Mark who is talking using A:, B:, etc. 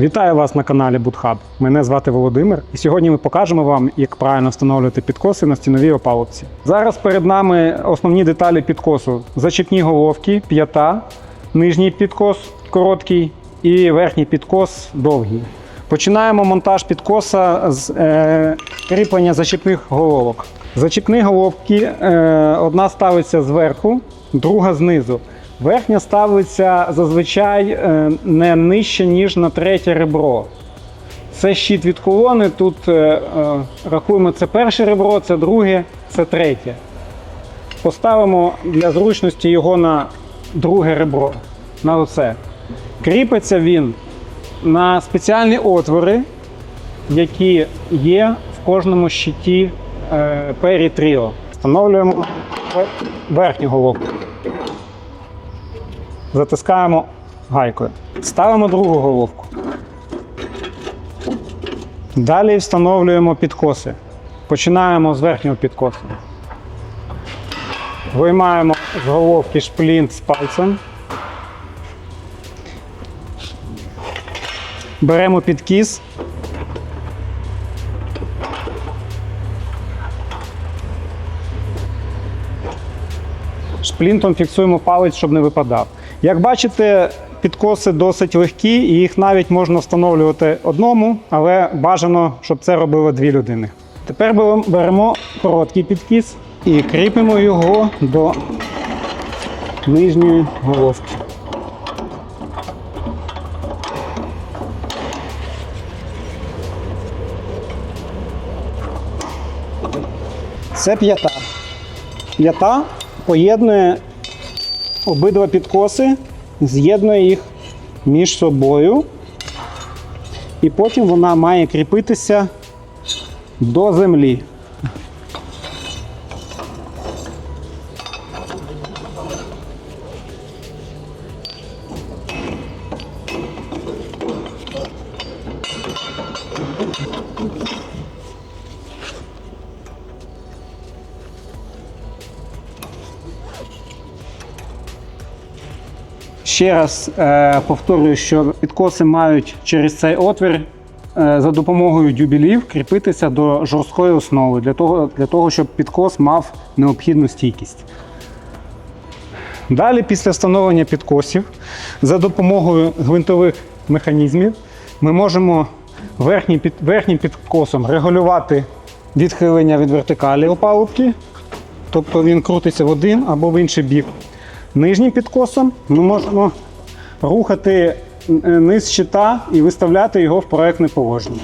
A: Вітаю вас на каналі Будхаб. Мене звати Володимир, і сьогодні ми покажемо вам, як правильно встановлювати підкоси на стіновій опалубці. Зараз перед нами основні деталі підкосу: зачіпні головки, п'ята, нижній підкос короткий і верхній підкос довгий. Починаємо монтаж підкоса з е, кріплення зачіпних головок. Зачіпні головки е, одна ставиться зверху, друга знизу. Верхня ставиться зазвичай е, не нижче, ніж на третє ребро. Це щит від колони. Тут е, е, рахуємо це перше ребро, це друге, це третє. Поставимо для зручності його на друге ребро. На оце. Кріпиться він на спеціальні отвори, які є в кожному щиті Peri Trio. Встановлюємо верхню головку. Затискаємо гайкою. Ставимо другу головку. Далі встановлюємо підкоси. Починаємо з верхнього підкосу. Виймаємо з головки шплінт з пальцем. Беремо підкіс. Шплінтом фіксуємо палець, щоб не випадав. Як бачите, підкоси досить легкі, і їх навіть можна встановлювати одному, але бажано, щоб це робило дві людини. Тепер беремо- короткий підкіс і кріпимо його до нижньої головки. Це п'ята. П'ята поєднує обидва підкоси, з'єднує їх між собою, і потім вона має кріпитися до землі. Ще раз е, повторюю, що підкоси мають через цей отвір е, за допомогою дюбелів кріпитися до жорсткої основи для того, для того, щоб підкос мав необхідну стійкість. Далі, після встановлення підкосів, за допомогою гвинтових механізмів, ми можемо верхнім, під, верхнім підкосом регулювати відхилення від вертикалі опалубки, тобто він крутиться в один або в інший бік. Нижнім підкосом ми можемо рухати е, низ щита і виставляти його в проектне положення.